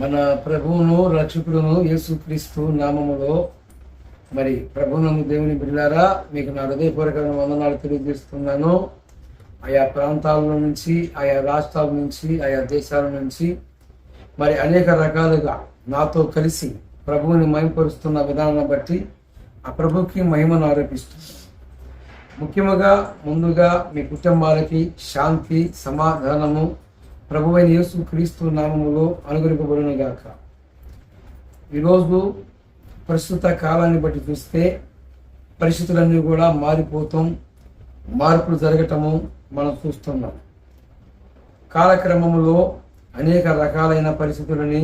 మన ప్రభువును రక్షకుడును యేసుక్రీస్తు నామములో మరి ప్రభువును దేవుని బిడ్డారా మీకు నా హృదయపూర్వకమైన వందనాలు తెలియజేస్తున్నాను. ఆయా ప్రాంతాల నుంచి ఆయా రాష్ట్రాల నుంచి ఆయా దేశాల నుంచి మరి అనేక రకాలుగా నాతో కలిసి ప్రభువుని మహిమపరుస్తున్న విధానాన్ని బట్టి ఆ ప్రభుకి మహిమను ఆరోపిస్తున్నాను. ముఖ్యముగా ముందుగా మీ కుటుంబాలకి శాంతి సమాధానము ప్రభువైన యేసు క్రీస్తు నామములో అనుగ్రహింపబడును గాక ఈరోజు ప్రస్తుత కాలాన్ని బట్టి చూస్తే పరిస్థితులన్నీ కూడా మారిపోతాం మార్పులు జరగటము మనం చూస్తున్నాం. కాలక్రమంలో అనేక రకాలైన పరిస్థితులని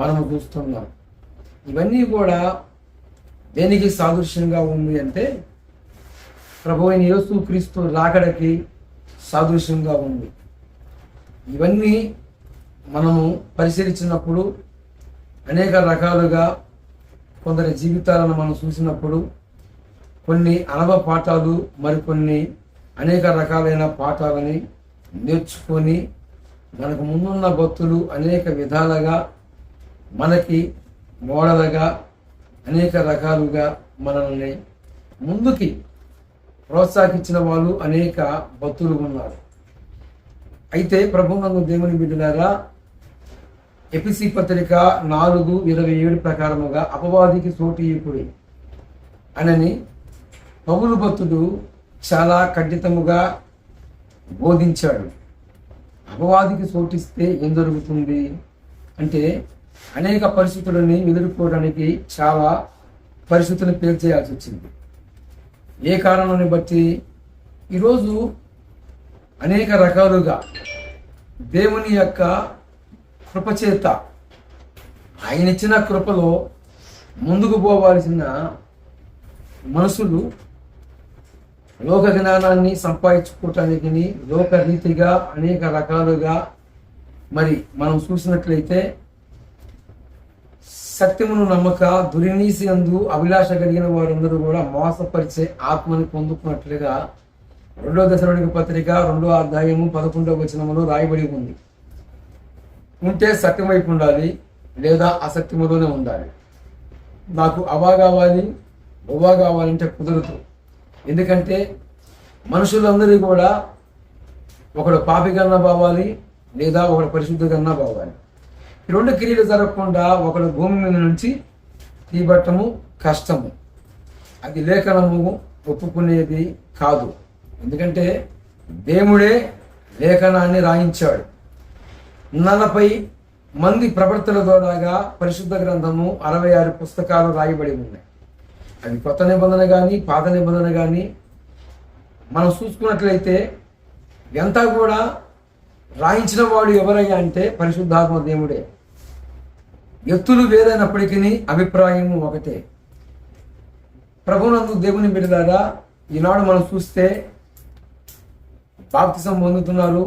మనము చూస్తున్నాం. ఇవన్నీ కూడా దేనికి సాదృశ్యంగా ఉంది అంటే ప్రభు అయిన యేసు క్రీస్తు రాకడకి సాదృశ్యంగా ఉంది. ఇవన్నీ మనము పరిశీలించినప్పుడు అనేక రకాలుగా కొందరి జీవితాలను మనం చూసినప్పుడు కొన్ని అనవ పాఠాలు మరికొన్ని అనేక రకాలైన పాఠాలని నేర్చుకొని మనకు ముందున్న భక్తులు అనేక విధాలుగా మనకి మోడలుగా అనేక రకాలుగా మనల్ని ముందుకి ప్రోత్సహించిన వాళ్ళు అనేక భక్తులు ఉన్నారు. అయితే ప్రభునందు దేవుని బిడ్డలారా ఎపిసి పత్రిక నాలుగు ఇరవై ఏడు ప్రకారముగా అపవాదికి సోటీయకుడి అనని పౌలు భక్తుడు చాలా ఖండితముగా బోధించాడు. అపవాదికి సోటిస్తే ఏం జరుగుతుంది? అంటే అనేక పరిస్థితులని ఎదుర్కోవడానికి చాలా పరిస్థితులను పేర్చేయాల్సి వచ్చింది. ఏ కారణాన్ని బట్టి? ఈరోజు అనేక రకాలుగా దేవుని యొక్క కృపచేత ఆయన ఇచ్చిన కృపలో ముందుకు పోవాల్సిన మనుషులు లోక జ్ఞానాన్ని సంపాదించుకోవటానికి లోక రీతిగా అనేక రకాలుగా మరి మనం చూసినట్లయితే సత్యమును నమ్మక దురినీసి అందు అభిలాష కలిగిన వారందరూ కూడా మోసపరిచే ఆత్మని పొందుకున్నట్లుగా రెండో దశలోనికి పత్రిక రెండో అధ్యాయము పదకొండవ వచనములో రాయబడి ఉంది. ఉంటే సత్యం వైపు ఉండాలి లేదా అసత్యములోనే ఉండాలి. నాకు అవా కావాలి ఉవా కావాలంటే కుదరదు. ఎందుకంటే మనుషులందరూ కూడా ఒకడు పాపిగన్నా బావాలి లేదా ఒకడు పరిశుద్ధంగా బావాలి. ఈ రెండు క్రియలు జరగకుండా ఒకడు భూమి మీద నుంచి తీబట్టము కష్టము. అది లేఖనము ఒప్పుకునేది కాదు. ఎందుకంటే దేవుడే లేఖనాన్ని రాయించాడు. నలభై మంది ప్రవర్తన ద్వారాగా పరిశుద్ధ గ్రంథము అరవై ఆరు పుస్తకాలు రాయబడి ఉన్నాయి. అవి కొత్త నిబంధన కానీ పాత నిబంధన కానీ మనం చూసుకున్నట్లయితే ఎంత కూడా రాయించిన వాడు ఎవరయ్యా అంటే పరిశుద్ధాత్మ దేవుడే. ఎత్తులు వేరైనప్పటికీ అభిప్రాయము ఒకటే. ప్రభునందు దేవుని బిడ్డలారా ఈనాడు మనం చూస్తే బాప్తిసం పొందుతున్నారు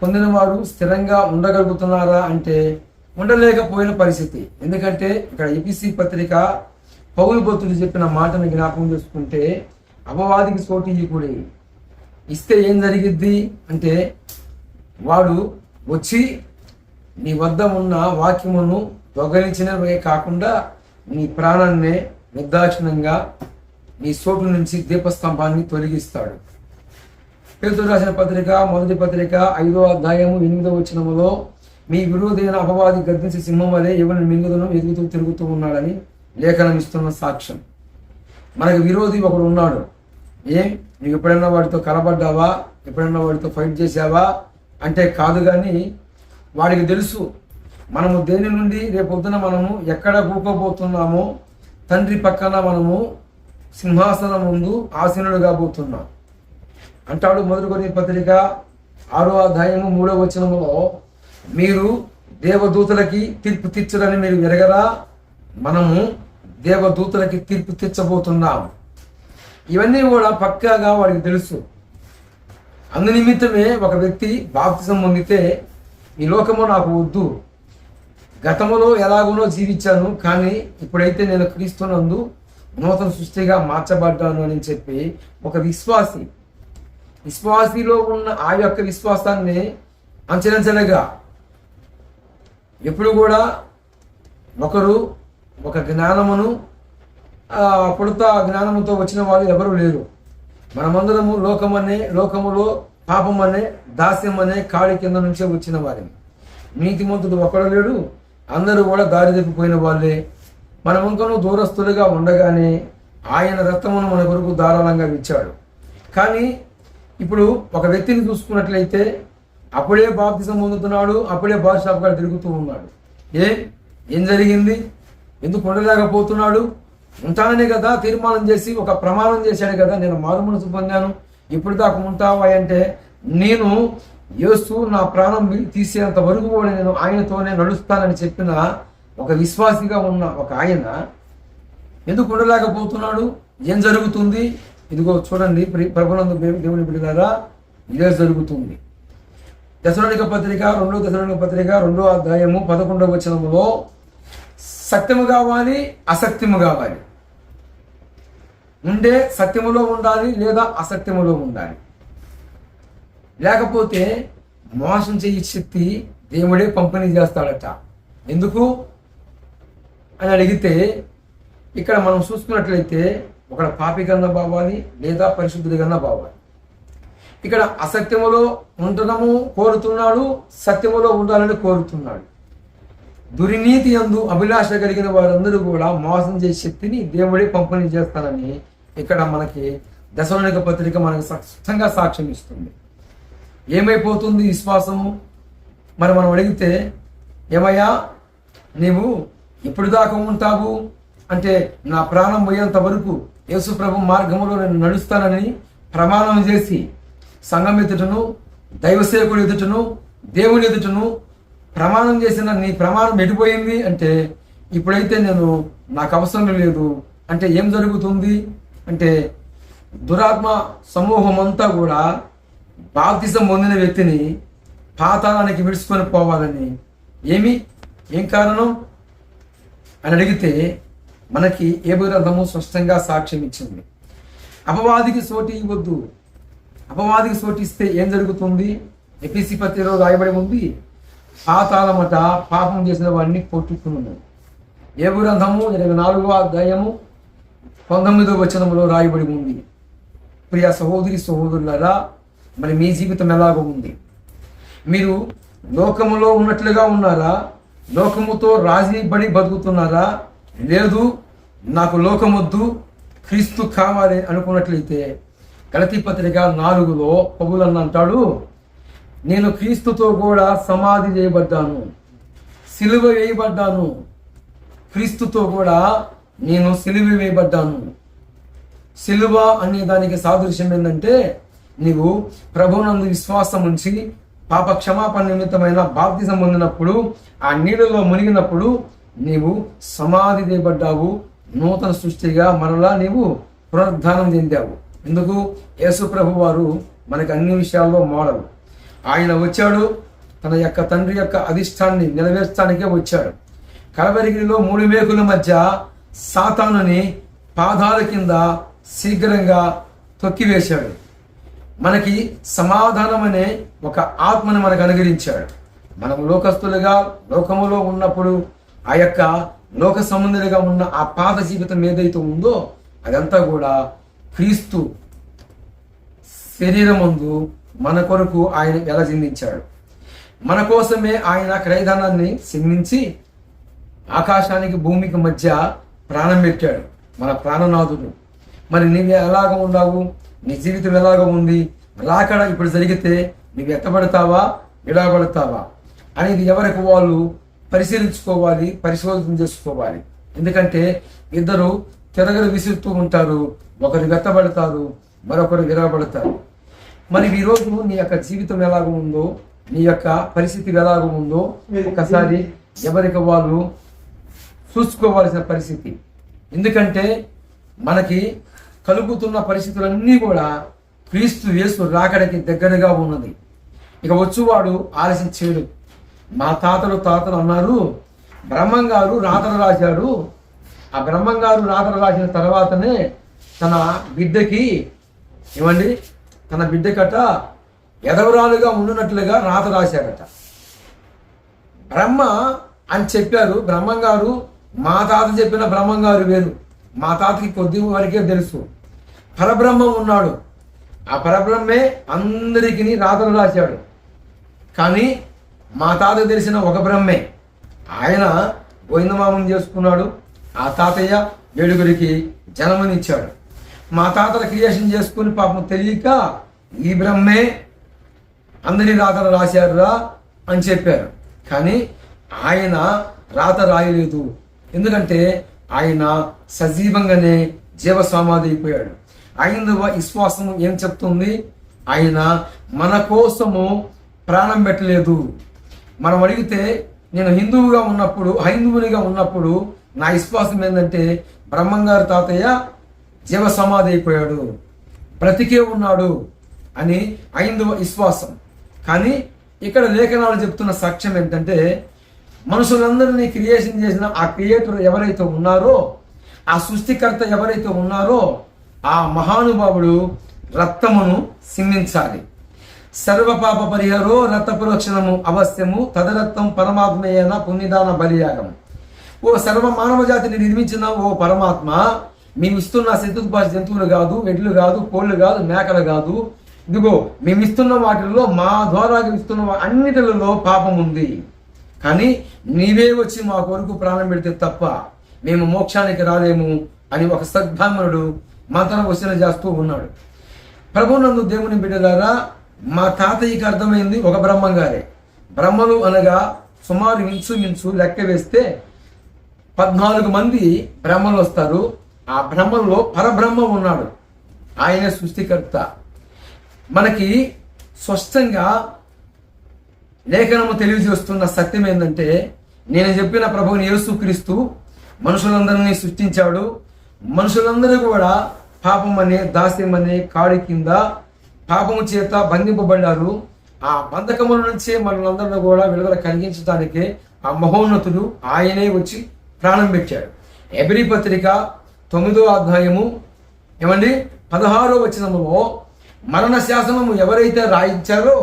పొందిన వారు స్థిరంగా ఉండగలుగుతున్నారా అంటే ఉండలేకపోయిన పరిస్థితి. ఎందుకంటే ఇక్కడ ఎపిసి పత్రిక పౌరు భక్తులు చెప్పిన మాటను జ్ఞాపకం చేసుకుంటే అపవాదికి చోటు ఇయ్యకూడి ఇస్తే ఏం జరిగిద్ది అంటే వాడు వచ్చి నీ వద్ద ఉన్న వాక్యమును దొంగలించినవే కాకుండా నీ ప్రాణాన్నే నిర్దాక్షిణంగా నీ సోటు నుంచి దీపస్తంభాన్ని తొలగిస్తాడు. పేతురు రాసిన పత్రిక మొదటి పత్రిక ఐదో అధ్యాయము ఎనిమిదో వచనములో మీ విరోధైన అపవాది గద్దించి సింహం వలె ఎవరిని మింగుదను ఎదుగుతూ తిరుగుతూ ఉన్నాడని లేఖనం ఇస్తున్న సాక్ష్యం. మనకు విరోధి ఒకడు ఉన్నాడు. ఏం? నీకు ఎప్పుడైనా వాడితో కలబడ్డావా ఎప్పుడైనా వాడితో ఫైట్ చేసావా అంటే కాదు కానీ వాడికి తెలుసు మనము దేని నుండి రేపొద్దున మనము ఎక్కడ కూకోబోతున్నామో తండ్రి పక్కన మనము సింహాసనం ముందు ఆసీనుడు కాబోతున్నాం అంటాడు మొదటి కొన్ని పత్రిక ఆరో అధ్యాయము మూడో వచనములో మీరు దేవదూతలకి తీర్పు తీర్చడని మీరు ఎరగరా? మనము దేవదూతలకి తీర్పు తీర్చబోతున్నాం. ఇవన్నీ కూడా పక్కాగా వాడికి తెలుసు. అందు నిమిత్తమే ఒక వ్యక్తి బాప్తిజం పొందితే ఈ లోకము నాకు వద్దు. గతములో ఎలాగునో జీవించాను కానీ ఇప్పుడైతే నేను క్రీస్తునందు నూతన సృష్టిగా మార్చబడ్డాను అని చెప్పి ఒక విశ్వాసి విశ్వాసిలో ఉన్న ఆ యొక్క విశ్వాసాన్ని అంచెలంచెలుగా ఎప్పుడు కూడా ఒకరు ఒక జ్ఞానమును ఆ, పుడతా జ్ఞానముతో వచ్చిన వాళ్ళు ఎవరు లేరు. మనమందరము లోకమనే లోకములో పాపం అనే దాస్యం అనే కాడి కింద నుంచే వచ్చిన వారిని. నీతిమంతుడు ఒకడు లేడు అందరూ కూడా దారి తప్పిపోయిన వాళ్ళే. మనం ఇంకనూ దూరస్తులుగా ఉండగానే ఆయన రక్తమును మన కొరకు ధారాళంగా ఇచ్చాడు కానీ ఇప్పుడు ఒక వ్యక్తిని చూసుకున్నట్లయితే అప్పుడే బాప్తిజం పొందుతున్నాడు అప్పుడే బార్ గారు తిరుగుతూ ఉన్నాడు. ఏ? ఏం జరిగింది? ఎందుకు ఉండలేకపోతున్నాడు ఉంటాననే కదా తీర్మానం చేసి ఒక ప్రమాణం చేశాడు కదా నేను మారుమనసు పొందాను ఇప్పుడు దాకా ఉంటావా అంటే నేను యేసు నా ప్రాణం తీసేంత వరకు కూడా నేను ఆయనతోనే నడుస్తానని చెప్పిన ఒక విశ్వాసిగా ఉన్న ఒక ఆయన ఎందుకు ఉండలేకపోతున్నాడు ఏం జరుగుతుంది? ఇదిగో చూడండి ప్రభునందు దేవుని బిడ్డలారా ఇదే జరుగుతుంది. దశలోనిక పత్రిక రెండో దశలోనిక పత్రిక రెండో అధ్యాయము పదకొండవ వచనములో సత్యము కావాలి అసత్యము కావాలి. ఉండే సత్యములో ఉండాలి లేదా అసత్యములో ఉండాలి. లేకపోతే మోసం చేయి శక్తి దేవుడే పంపిణీ చేస్తాడట. ఎందుకు? అని అడిగితే ఇక్కడ మనం చూసుకున్నట్లయితే ఒకడు పాపికంగా కన్నా బావాలి లేదా పరిశుద్ధుడిగా కన్నా బావాలి ఇక్కడ అసత్యములో ఉండడము కోరుతున్నాడు సత్యములో ఉండాలని కోరుతున్నాడు. దుర్నీతి అందు అభిలాష కలిగిన వారందరూ కూడా మోసం చేసే శక్తిని దేవుడే పంపిణీ చేస్తానని ఇక్కడ మనకి దశలోనిక పత్రిక మనకు స్పష్టంగా సాక్ష్యం ఇస్తుంది. ఏమైపోతుంది విశ్వాసము? మరి మనం అడిగితే ఏమయ్యా నీవు ఎప్పుడు దాకా ఉంటావు? అంటే నా ప్రాణం పోయేంత వరకు యేసుప్రభు మార్గంలో నేను నడుస్తానని ప్రమాణం చేసి సంఘం ఎదుటను దైవసేవకుడు ఎదుటను దేవుని ఎదుటను ప్రమాణం చేసిన నీ ప్రమాణం ఎడిపోయింది అంటే ఇప్పుడైతే నేను నాకు అవసరం లేదు. అంటే ఏం జరుగుతుంది అంటే దురాత్మ సమూహం అంతా కూడా బాప్తిజం పొందిన వ్యక్తిని పాతాళానికి విడుచుకొని పోవాలని. ఏమి? ఏం కారణం? అని అడిగితే మనకి ఏబు గ్రంథము స్పష్టంగా సాక్ష్యం ఇచ్చింది. అపవాదికి సోటి ఇవ్వద్దు. అపవాదికి సోటిస్తే ఏం జరుగుతుంది? ఎపిసి పత్రికలో రాయబడి ఉంది. పాతాళమట పాపం చేసిన వాడిని కొట్టుకున్నాడు ఏబు గ్రంథము ఇరవై నాలుగవ అధ్యాయము పంతొమ్మిదవ వచనంలో రాయబడి ఉంది. ప్రియ సహోదరి సహోదరులరా మరి మీ జీవితం ఎలాగో ఉంది? మీరు లోకములో ఉన్నట్లుగా ఉన్నారా? లోకముతో రాజీ పడి బతుకుతున్నారా? లేదు నాకు లోకమొద్దు క్రీస్తు కావాలి అనుకున్నట్లయితే గలతీ పత్రిక నాలుగులో పౌలన్న అంటాడు నేను క్రీస్తుతో కూడా సమాధి చేయబడ్డాను సిలువ వేయబడ్డాను క్రీస్తుతో కూడా నేను సిలువ వేయబడ్డాను. సిలువ అనే దానికి సాదృశ్యం ఏంటంటే నీవు ప్రభునందు విశ్వాసం ఉంచి పాప క్షమాపణ నిమిత్తమైన బాప్తిజం పొందినప్పుడు ఆ నీళ్ళలో మునిగినప్పుడు నీవు సమాధి చేయబడ్డావు నూతన సృష్టిగా మరలా నీవు పునరుద్ధానం చెందావు. ఎందుకు? యేసు ప్రభు వారు మనకు అన్ని విషయాల్లో మోడల్. ఆయన వచ్చాడు తన యొక్క తండ్రి యొక్క అధిష్టాన్ని నెరవేర్చడానికే వచ్చాడు. కలవరిగిరిలో మూడు మేకుల మధ్య సాతానుని పాదాల కింద శీఘ్రంగా తొక్కివేశాడు. మనకి సమాధానం అనే ఒక ఆత్మని మనకు అనుగ్రహించాడు. మనం లోకస్తులుగా లోకములో ఉన్నప్పుడు ఆ యొక్క లోక సంబంధులుగా ఉన్న ఆ పాత జీవితం ఏదైతే ఉందో అదంతా కూడా క్రీస్తు శరీరమందు మన కొరకు ఆయన ఎలా చిందించాడు మన కోసమే ఆయన క్రయధనాన్ని చిందించి ఆకాశానికి భూమికి మధ్య ప్రాణం పెట్టాడు. మన ప్రాణనాథుడు. మరి నీవు ఎలాగ ఉన్నావు? నీ జీవితం ఎలాగ ఉంది? రాకడ ఇప్పుడు జరిగితే నువ్వు ఎత్తబడతావా? విడబడతావా అనేది ఎవరికి వాళ్ళు పరిశీలించుకోవాలి పరిశోధన చేసుకోవాలి. ఎందుకంటే ఇద్దరు తిరగలు విసురుతూ ఉంటారు. ఒకరు వెత్తబడతారు మరొకరు విరగబడతారు మరి ఈరోజు నీ యొక్క జీవితం ఎలాగ ఉందో నీ యొక్క పరిస్థితి ఎలాగ ఉందో ఒకసారి ఎవరికి వాళ్ళు చూసుకోవాల్సిన పరిస్థితి. ఎందుకంటే మనకి కలుగుతున్న పరిస్థితులన్నీ కూడా క్రీస్తు యేసు రాకడికి దగ్గరగా ఉన్నది. ఇక వచ్చువాడు ఆలస్యం చేయడు. మా తాతలు తాతలు అన్నారు బ్రహ్మం గారు రాతలు రాశాడు ఆ బ్రహ్మం గారు రాతలు రాసిన తర్వాతనే తన బిడ్డకి ఏమండి తన బిడ్డకట ఎదవరాలుగా ఉండునట్లుగా రాత రాశాడట బ్రహ్మ అని చెప్పారు బ్రహ్మం గారు మా తాత చెప్పిన బ్రహ్మం గారు వేరు. మా తాతకి కొద్ది వరకే తెలుసు. పరబ్రహ్మం ఉన్నాడు. ఆ పరబ్రహ్మే అందరికీ రాతలు రాశాడు. కానీ మా తాత తెలిసిన ఒక బ్రహ్మే. ఆయన గోవిందమామం చేసుకున్నాడు. ఆ తాతయ్య ఏడుగురికి జన్మనిచ్చాడు. మా తాతల క్రియేషన్ చేసుకుని పాపం తెలియక ఈ బ్రహ్మే అందరి రాతలు రాశారురా అని చెప్పారు. కానీ ఆయన రాత రాయలేదు. ఎందుకంటే ఆయన సజీవంగానే జీవస్వామాధి అయిపోయాడు. ఐదవ విశ్వాసం ఏం చెప్తుంది? ఆయన మన కోసము ప్రాణం పెట్టలేదు. మనం అడిగితే నేను హిందువుగా ఉన్నప్పుడు హైందువునిగా ఉన్నప్పుడు నా విశ్వాసం ఏంటంటే బ్రహ్మంగారు తాతయ్య జీవ సమాధి అయిపోయాడు. బ్రతికే ఉన్నాడు అని హైందవ విశ్వాసం. కానీ ఇక్కడ లేఖనాలు చెప్తున్న సాక్ష్యం ఏంటంటే మనుషులందరినీ క్రియేషన్ చేసిన ఆ క్రియేటర్ ఎవరైతే ఉన్నారో ఆ సృష్టికర్త ఎవరైతే ఉన్నారో ఆ మహానుభావుడు రక్తమును సిందించాలి సర్వపాప పరిహారో రక్తపురక్షణము అవశ్యము తదరక్తం పరమాత్మయేన పుణ్యదాన బలియాగం ఓ సర్వ మానవ జాతిని నిర్మించిన ఓ పరమాత్మ మేము ఇస్తున్న భాష జంతువులు కాదు ఎడ్లు కాదు కోళ్ళు కాదు మేకలు కాదు. ఇదిగో మేము ఇస్తున్న వాటిల్లో మా ద్వారా ఇస్తున్న అన్నిటిలో పాపం ఉంది. కానీ నీవే వచ్చి మా కొరకు ప్రాణం పెడితే తప్ప మేము మోక్షానికి రాలేము అని ఒక సద్బ్రాహ్మణుడు మంత్రం వచ్చిన చేస్తూ ఉన్నాడు. ప్రభునందు దేవుని బిడ్డలారా మా తాతయ్యకి అర్థమైంది ఒక బ్రహ్మంగారే. బ్రహ్మలు అనగా సుమారు ఇంచుమించు లెక్క వేస్తే పద్నాలుగు మంది బ్రహ్మలు వస్తారు. ఆ బ్రహ్మల్లో పరబ్రహ్మ ఉన్నాడు. ఆయన సృష్టికర్త. మనకి స్పష్టంగా లేఖనము తెలియజేస్తున్న సత్యం ఏంటంటే నేను చెప్పిన ప్రభువుని యేసుక్రీస్తు మనుషులందరినీ సృష్టించాడు. మనుషులందరూ కూడా పాపం అనే దాస్యం అనే కాడి కింద పాపము చేత బంధింపబడ్డారు. ఆ బంధకముల నుంచే మనలందరినీ కూడా విడుదల కలిగించడానికి ఆ మహోన్నతుడు ఆయనే వచ్చి ప్రాణం పెట్టాడు. ఎబ్రి పత్రిక తొమ్మిదో అధ్యాయము ఏమండి? పదహారో వచనములో మరణ శాసనము ఎవరైతే రాయించారో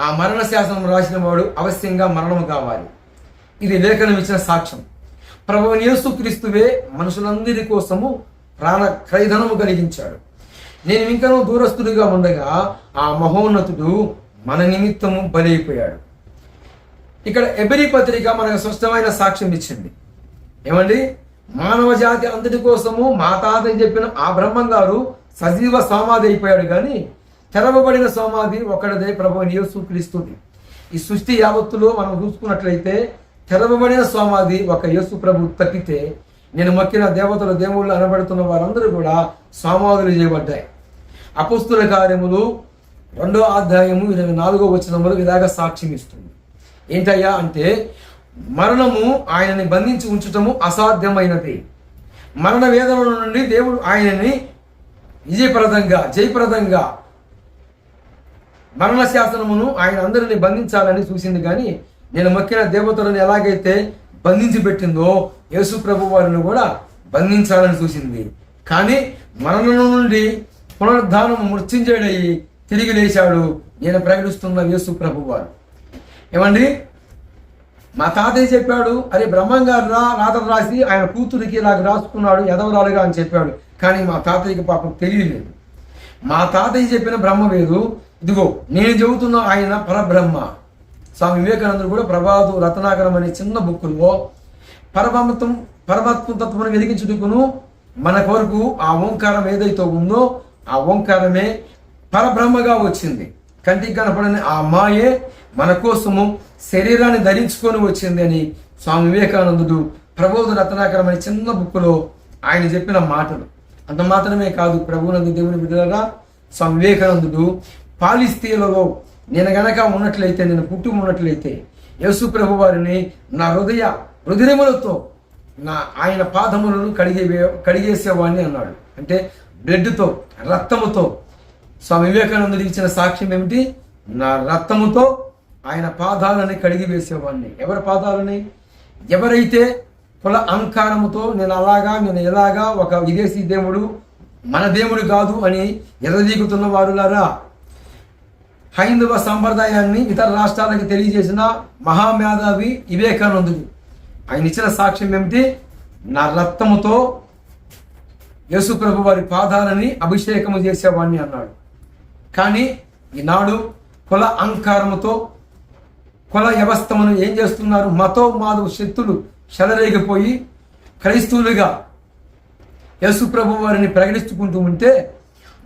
ఆ మరణ శాసనం రాసిన వాడు అవశ్యంగా మరణము కావాలి. ఇది లేఖనం ఇచ్చిన సాక్ష్యం. ప్రభు యేసుక్రీస్తువే మనుషులందరి కోసము ప్రాణ క్రైధనము కలిగించాడు. నేను ఇంకనూ దూరస్తుడిగా ఉండగా ఆ మహోన్నతుడు మన నిమిత్తము బలైపోయాడు ఇక్కడ ఎబరి పత్రిక మనకు స్పష్టమైన సాక్ష్యం ఇచ్చింది. ఏమండి? మానవ జాతి అందరి కోసము మా తాతయ్య చెప్పిన ఆ బ్రహ్మం గారు సజీవ సమాధి అయిపోయాడు కానీ తెరవబడిన సమాధి ఒకటిదే ప్రభు యేసుక్రీస్తుది ఈ సృష్టి యావత్తులో మనం చూసుకున్నట్లయితే తెరవబడిన సమాధి ఒక యేసు ప్రభు తప్పితే నేను మొక్కిన దేవతలు దేవుళ్ళు అనబడుతున్న వారందరూ కూడా సమాధులు చేయబడ్డాయి. అపుస్తుల కార్యములు రెండో అధ్యాయము ఇరవై నాలుగో వచనములు ఇలాగ సాక్ష్యం ఇస్తుంది. ఏంటయ్యా అంటే మరణము ఆయనని బంధించి ఉంచటము అసాధ్యమైనది. మరణ వేదన నుండి దేవుడు ఆయనని విజయప్రదంగా జయప్రదంగా మరణ శాసనమును ఆయన అందరిని బంధించాలని చూసింది. కానీ నేను మొక్కిన దేవతలను ఎలాగైతే బంధించి పెట్టిందో యేసు ప్రభు వారిని కూడా బంధించాలని చూసింది. కానీ మరణం నుండి పునరుద్ధానం మృత్యుంజయుడయి తిరిగి లేచాడు. నేను ప్రకటిస్తున్న యేసు ప్రభు వారు ఏమండి? మా తాతయ్య చెప్పాడు అరే బ్రహ్మంగారు రా రాత రాసి ఆయన కూతురికి ఇలాగ రాసుకున్నాడు ఎదవరాలుగా అని చెప్పాడు. కానీ మా తాతయ్యకి పాపం తెలియలేదు. మా తాతయ్య చెప్పిన బ్రహ్మ వేరు. ఇదిగో నేను చెబుతున్న ఆయన పరబ్రహ్మ. స్వామి వివేకానందుడు కూడా ప్రభాతు రత్నాకరం అనే చిన్న బుక్కులో పరమత్వం పరమాత్మ తత్వం వెలిగించుటకును మన కొరకు ఆ ఓంకారం ఏదైతే ఉందో ఆ ఓంకారమే పరబ్రహ్మగా వచ్చింది. కంటికి కనపడని ఆ మాయే మన కోసము శరీరాన్ని ధరించుకొని వచ్చింది అని స్వామి వివేకానందుడు ప్రబోధ రత్నాకరం అనే చిన్న బుక్కులో ఆయన చెప్పిన మాటలు. అంత మాత్రమే కాదు ప్రభునందు దేవుని బిడ్డలగా స్వామి వివేకానందుడు పాలిస్తీలలో నేను గనక ఉన్నట్లయితే నేను పుట్టి ఉన్నట్లయితే యేసు ప్రభు వారిని నా హృదయ హృదయములతో నా ఆయన పాదములను కడిగే కడిగేసేవాడిని అన్నాడు. అంటే బ్లడ్తో రక్తముతో. స్వామి వివేకానందుడు ఇచ్చిన సాక్ష్యం ఏమిటి? నా రక్తముతో ఆయన పాదాలని కడిగి వేసేవాడిని. ఎవరి పాదాలని? ఎవరైతే కుల అహంకారముతో నేను అలాగా నేను ఎలాగా ఒక విదేశీ దేవుడు మన దేవుడు కాదు అని ఎర్రదీగుతున్న వారులారా హైందవ సంప్రదాయాన్ని ఇతర రాష్ట్రాలకు తెలియజేసిన మహామేధావి వివేకానందుడు. ఆయన ఇచ్చిన సాక్ష్యం ఏమిటి? నా రక్తముతో యేసుప్రభు వారి పాదాలని అభిషేకము చేసేవాడిని అన్నాడు. కానీ ఈనాడు కుల అహంకారముతో కుల వ్యవస్థను ఏం చేస్తున్నారు? మతో మాధవ శక్తులు చెలరేగిపోయి క్రైస్తవులుగా యేసుప్రభు వారిని ప్రకటించుకుంటూ ఉంటే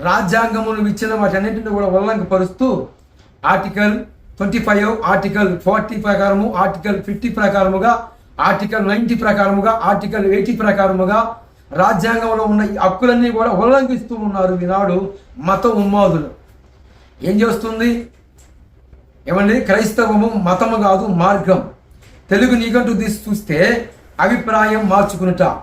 రాజ్యాంగమును ఇచ్చిన వాటన్నింటిని కూడా ఉల్లంఘపరుస్తూ article twenty five article forty ప్రకారము ఆర్టికల్ ఫిఫ్టీ ప్రకారముగా ఆర్టికల్ నైంటీ ప్రకారముగా ఆర్టికల్ ఎయిటీ ప్రకారముగా రాజ్యాంగంలో ఉన్న ఈ హక్కులన్నీ కూడా ఉల్లంఘిస్తూ ఉన్నారు ఈనాడు మత ఉన్మాదులు. ఏం చేస్తుంది? ఏమండి? క్రైస్తవము మతము కాదు మార్గం. తెలుగు నిఘంటు తీసి చూస్తే అభిప్రాయం మార్చుకునుట.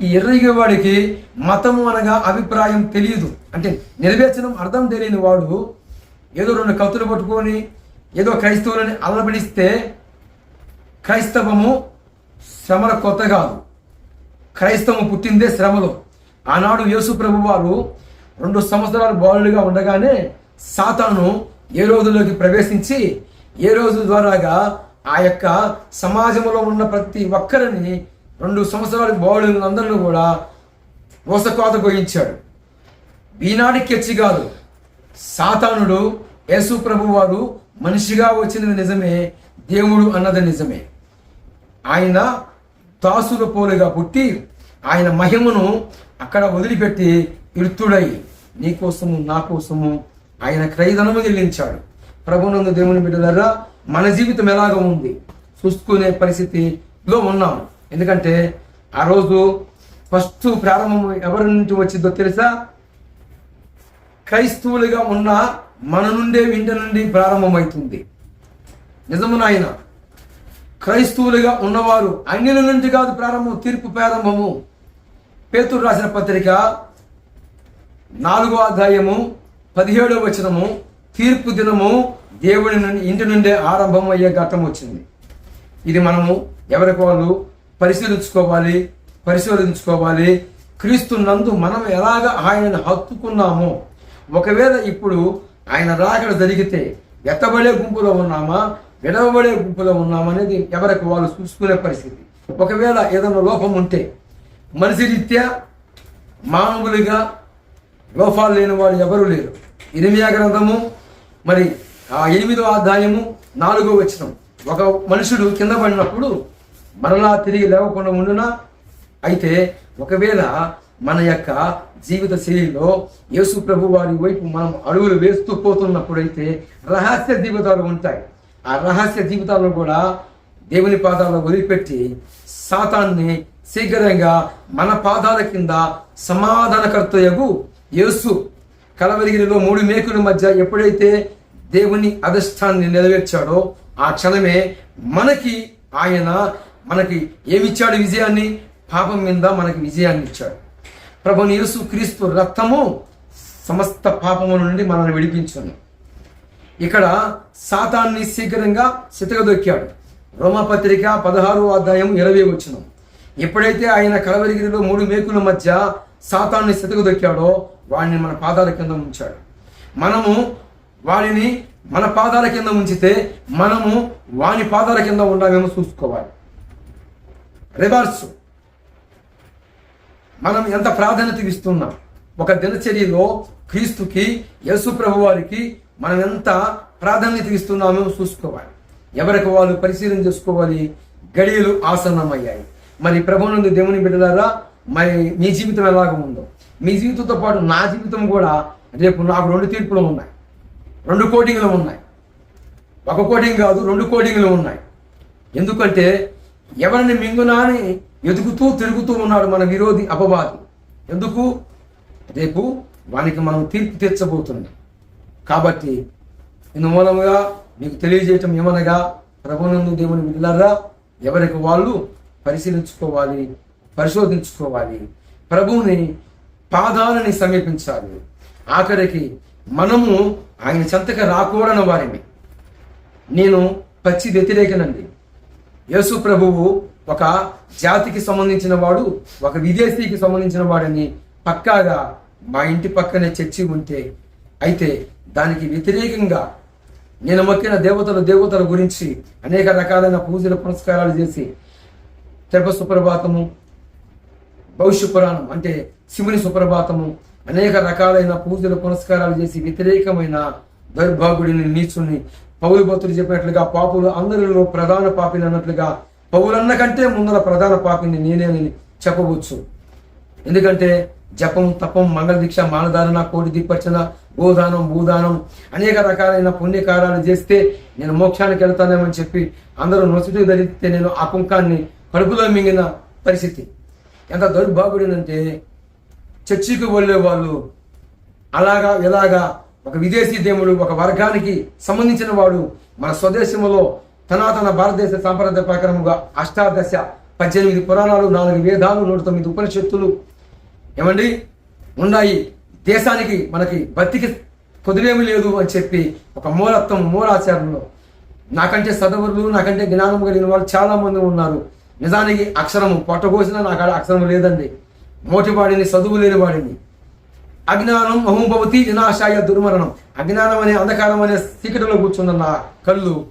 ఈ ఎర్రగి వాడికి మతము అనగా అభిప్రాయం తెలియదు. అంటే నెరవేర్చడం అర్థం తెలియని వాడు ఏదో రెండు కత్తులు పట్టుకొని ఏదో క్రైస్తవులని అల్లబడిస్తే క్రైస్తవము శ్రమల కొత్త కాదు. క్రైస్తవం పుట్టిందే శ్రమలో. ఆనాడు యేసు ప్రభు వారు రెండు సంవత్సరాలు బాలుడిగా ఉండగానే సాతాను ఏ రోజులోకి ప్రవేశించి ఏ రోజు ద్వారాగా ఆ యొక్క సమాజంలో ఉన్న ప్రతి ఒక్కరిని రెండు సంవత్సరాలు బాలులందరినీ కూడా మోసకోత గోయించాడు. ఈనాటి కెచ్చి కాదు సాతానుడు యేసు ప్రభు వారు మనిషిగా వచ్చినది నిజమే దేవుడు అన్నది నిజమే. ఆయన దాసుల పోలుగా పుట్టి ఆయన మహిమను అక్కడ వదిలిపెట్టి ఇరుతుడై నీ కోసము నా కోసము ఆయన క్రైదనము చెల్లించాడు. ప్రభునందు దేవుని బిడ్డలరా మన జీవితం ఎలాగ ఉంది? చూసుకునే పరిస్థితిలో ఉన్నాం. ఎందుకంటే ఆ రోజు ఫస్ట్ ప్రారంభం ఎవరి నుంచి వచ్చిందో తెలుసా? క్రైస్తవులుగా ఉన్న మన నుండే ఇంటి నుండి ప్రారంభమవుతుంది. నిజము నాయన క్రైస్తవులుగా ఉన్నవారు అన్యుల నుండి కాదు ప్రారంభం తీర్పు ప్రారంభము. పేతురు రాసిన పత్రిక నాలుగో అధ్యాయము పదిహేడో వచనము తీర్పు దినము దేవుడి నుండి ఇంటి నుండే ఆరంభం అయ్యే ఘట్టం వచ్చింది. ఇది మనము ఎవరికి వాళ్ళు పరిశీలించుకోవాలి పరిశోధించుకోవాలి. క్రీస్తు నందు మనం ఎలాగ ఆయనను హత్తుకున్నామో ఒకవేళ ఇప్పుడు ఆయన రాకడ జరిగితే ఎత్తబడే గుంపులో ఉన్నామా? విడవబడే గుంపులో ఉన్నామనేది ఎవరికి వాళ్ళు చూసుకునే పరిస్థితి. ఒకవేళ ఏదైనా లోపం ఉంటే మనిషి రీత్యా మామూలుగా లోపాలు లేని వాళ్ళు ఎవరు లేరు. ఇరిమియా గ్రంథము మరి ఆ ఎనిమిదో అధ్యాయము నాలుగో వచ్చినం ఒక మనుషుడు కింద పడినప్పుడు మరలా తిరిగి లేవకుండా ఉండునా? అయితే ఒకవేళ మన యొక్క జీవిత శైలిలో యేసు ప్రభు వారి వైపు మనం అడుగులు వేస్తూ పోతున్నప్పుడైతే రహస్య జీవితాలు ఉంటాయి. ఆ రహస్య జీవితాలను కూడా దేవుని పాదాల్లో వదిలిపెట్టి సాతాన్ని శీఘ్రంగా మన పాదాల కింద సమాధానకర్తయగు యేసు కలవరిగిరిలో మూడు మేకుల మధ్య ఎప్పుడైతే దేవుని అధిష్టాన్ని నెరవేర్చాడో ఆ క్షణమే మనకి ఆయన మనకి ఏమిచ్చాడు విజయాన్ని? పాపం మీద మనకి విజయాన్ని ఇచ్చాడు. ప్రభుని యేసు క్రీస్తు రక్తము సమస్త పాపము నుండి మనల్ని విడిపించాను. ఇక్కడ సాతాన్ని శీఘ్రంగా సితగదొక్కాడు రోమపత్రిక పదహారు అధ్యాయం ఇరవై వచ్చిన ఎప్పుడైతే ఆయన కలవరిగిరిలో మూడు మేకుల మధ్య సాతాన్ని సితగదొక్కాడో వాడిని మన పాదాల కింద ఉంచాడు. మనము వాడిని మన పాదాల కింద ఉంచితే మనము వాని పాదాల కింద ఉండామేమో చూసుకోవాలి. రివర్స్. మనం ఎంత ప్రాధాన్యత ఇస్తున్నాం? ఒక దినచర్యలో క్రీస్తుకి యేసు ప్రభు వారికి మనం ఎంత ప్రాధాన్యత ఇస్తున్నామో చూసుకోవాలి. ఎవరికి వాళ్ళు పరిశీలన చేసుకోవాలి? గడియలు ఆసన్నమయ్యాయి. మరి ప్రభునందు దేవుని బిడ్డలారా మరి మీ జీవితం ఎలాగ ఉందో? మీ జీవితంతో పాటు నా జీవితం కూడా రేపు నాకు రెండు తీర్పులు ఉన్నాయి. రెండు కోటింగ్లు ఉన్నాయి. ఒక కోటింగ్ కాదు రెండు కోటింగ్లు ఉన్నాయి. ఎందుకంటే ఎవరిని మింగునా అని ఎదుగుతూ తిరుగుతూ ఉన్నాడు మన విరోధి అపవాది. ఎందుకు? రేపు వానికి మనం తీర్పు తీర్చబోతుంది కాబట్టి ఇందు మూలముగా మీకు తెలియజేయటం ఏమనగా ప్రభునందు దేవుని విడుదలరా ఎవరికి వాళ్ళు పరిశీలించుకోవాలి పరిశోధించుకోవాలి. ప్రభువుని పాదాలని సమీపించాలి. ఆఖరికి మనము ఆయన చెంతక రాకూడని వారిని. నేను పచ్చి వ్యతిరేకనండి యేసు ప్రభువు ఒక జాతికి సంబంధించిన వాడు ఒక విదేశీకి సంబంధించిన వాడని పక్కాగా మా ఇంటి పక్కనే చర్చి ఉంటే అయితే దానికి వ్యతిరేకంగా నేను మొక్కిన దేవతల దేవతల గురించి అనేక రకాలైన పూజలు పురస్కారాలు చేసి తెరప సుప్రభాతము భవిష్య పురాణం అంటే శివుని సుప్రభాతము అనేక రకాలైన పూజలు పునస్కారాలు చేసి వ్యతిరేకమైన దౌర్భాగుడిని నీచుని పౌరు భక్తులు చెప్పినట్లుగా పాపులు అందరిలో ప్రధాన పాపిని అన్నట్లుగా పౌలన్న కంటే ముందర ప్రధాన పాపిని నేనే అని చెప్పవచ్చు. ఎందుకంటే జపం తపం మంగళ దీక్ష మానధారణ కోటి దీపర్చన గోదానం భూదానం అనేక రకాలైన పుణ్యకారాలు చేస్తే నేను మోక్షానికి వెళ్తానేమని చెప్పి అందరూ నొసటి ధరిస్తే నేను ఆ కుంకాన్ని కడుపులో మింగిన పరిస్థితి. ఎంత దౌర్భాగ్యుడనంటే చర్చికి వెళ్ళే వాళ్ళు అలాగా ఇలాగా ఒక విదేశీ దేవుడు ఒక వర్గానికి సంబంధించిన వాడు మన స్వదేశంలో తనాతన భారతదేశ సాంప్రదాయ ప్రకారముగా అష్టాదశ పద్దెనిమిది పురాణాలు నాలుగు వేదాలు నూట తొమ్మిది ఉపనిషత్తులు ఏమండి? ఉన్నాయి. దేశానికి మనకి బతికి కుదిరేమి లేదు అని చెప్పి ఒక మూలత్వం మూలాచారంలో నాకంటే సదవరులు నాకంటే జ్ఞానం కలిగిన వాళ్ళు చాలామంది ఉన్నారు. నిజానికి అక్షరము పొట్టకోసిన నాకు అక్షరం లేదండి. మోటివాడిని చదువు లేని వాడిని. అజ్ఞానం అహోభవతి వినాశాయ దుర్మరణం. అజ్ఞానం అనే అంధకారం అనే చీకటిలో కూర్చున్న నా కళ్ళు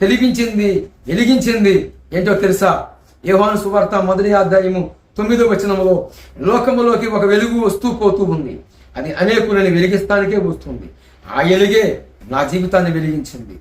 తెలిగించింది వెలిగించింది ఏంటో తెలుసా? యోహాను సువార్త మొదటి అధ్యాయము తొమ్మిదో వచనములో లోకములోకి ఒక వెలుగు వస్తూ పోతూ ఉంది. అది అనేకులని వెలిగిస్తానికే వస్తుంది ఆ వెలుగే నా జీవితాన్ని వెలిగించింది.